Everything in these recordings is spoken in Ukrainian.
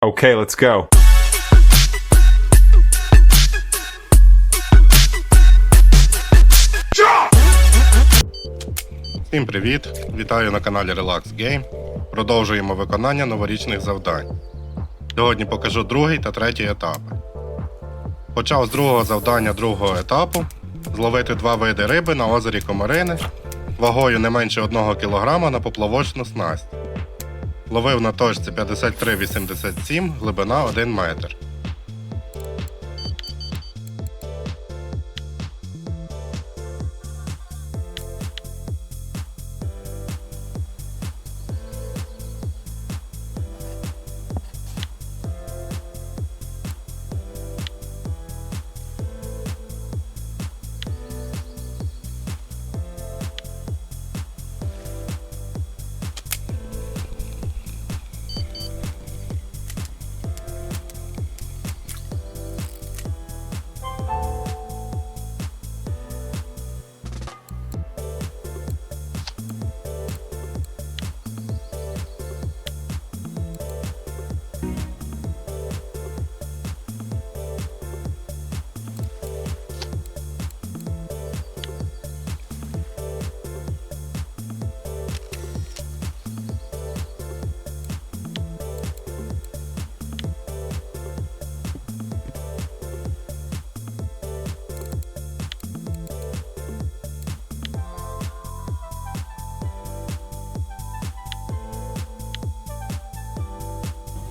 Okay, let's go. Всім привіт! Вітаю на каналі Relax Game. Продовжуємо виконання новорічних завдань. Сьогодні покажу другий та третій етапи. Почав з другого завдання другого етапу зловити два види риби на озері Комарини вагою не менше 1 кг на поплавочну снасть. Ловив на точці 53,87, глибина 1 метр.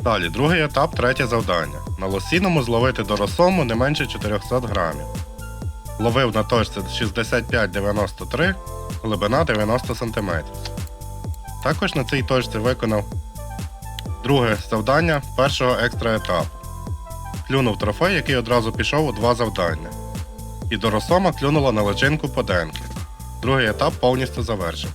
Далі, другий етап, третє завдання. На лосіному зловити до росому не менше 400 грамів. Ловив на точці 65,93, глибина 90 см. Також на цій точці виконав друге завдання першого екстра етапу. Клюнув трофей, який одразу пішов у два завдання. І до росома клюнуло на личинку поденки. Другий етап повністю завершив.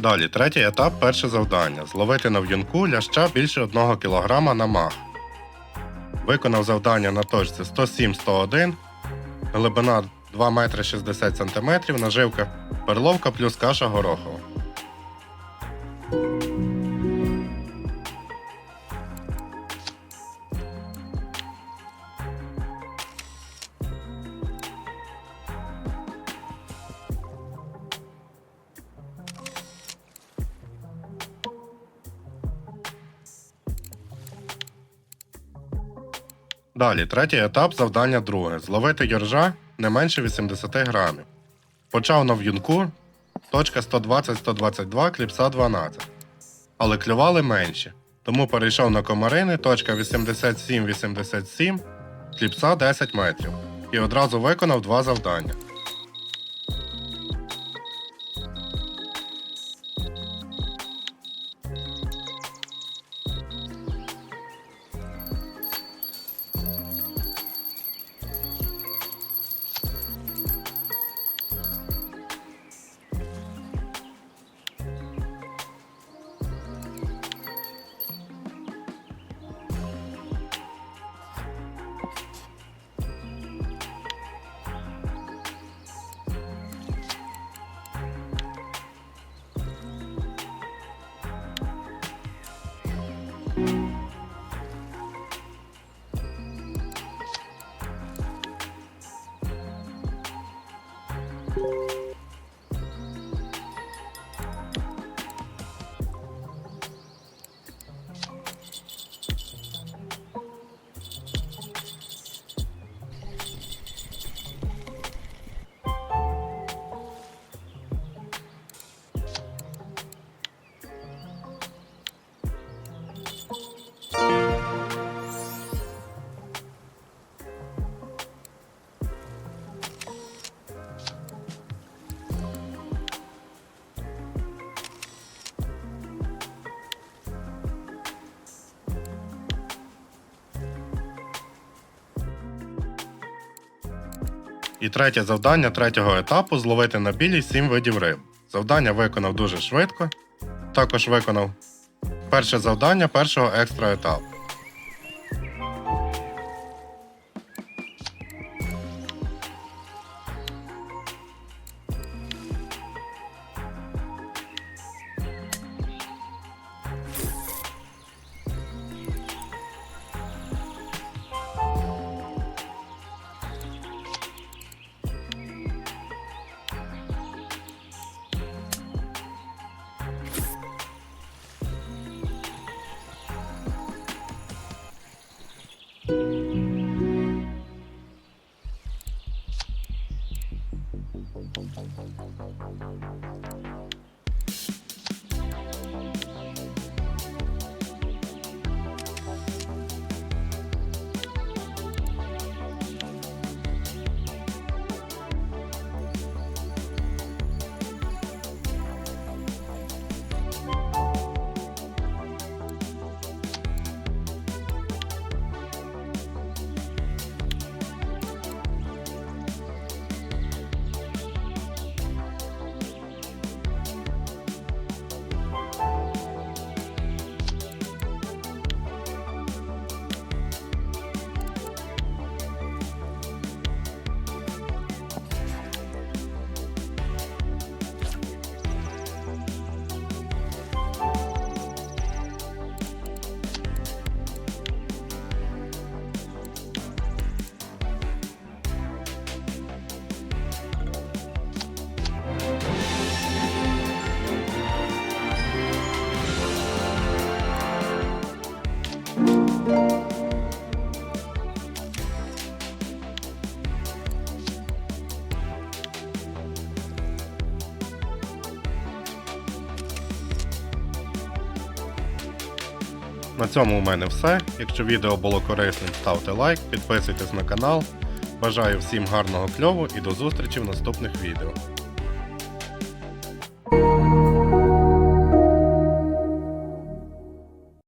Далі, третій етап, перше завдання. Зловити на в'юнку ляща більше 1 кг на мах. Виконав завдання на точці 107-101, глибина 2 метри 60 см, наживка перловка плюс каша горохова. Далі, третій етап завдання друге. Зловити йоржа не менше 80 грамів. Почав на в'юнку, точка 120-122, кліпса 12. Але клювали менші. Тому перейшов на комарини, точка 87-87, кліпса 10 метрів. І одразу виконав два завдання. 了。І третє завдання третього етапу зловити на білій 7 видів риб. Завдання виконав дуже швидко. Також виконав перше завдання першого екстра етапу. На цьому у мене все. Якщо відео було корисним, ставте лайк, підписуйтесь на канал. Бажаю всім гарного кльову і до зустрічі в наступних відео.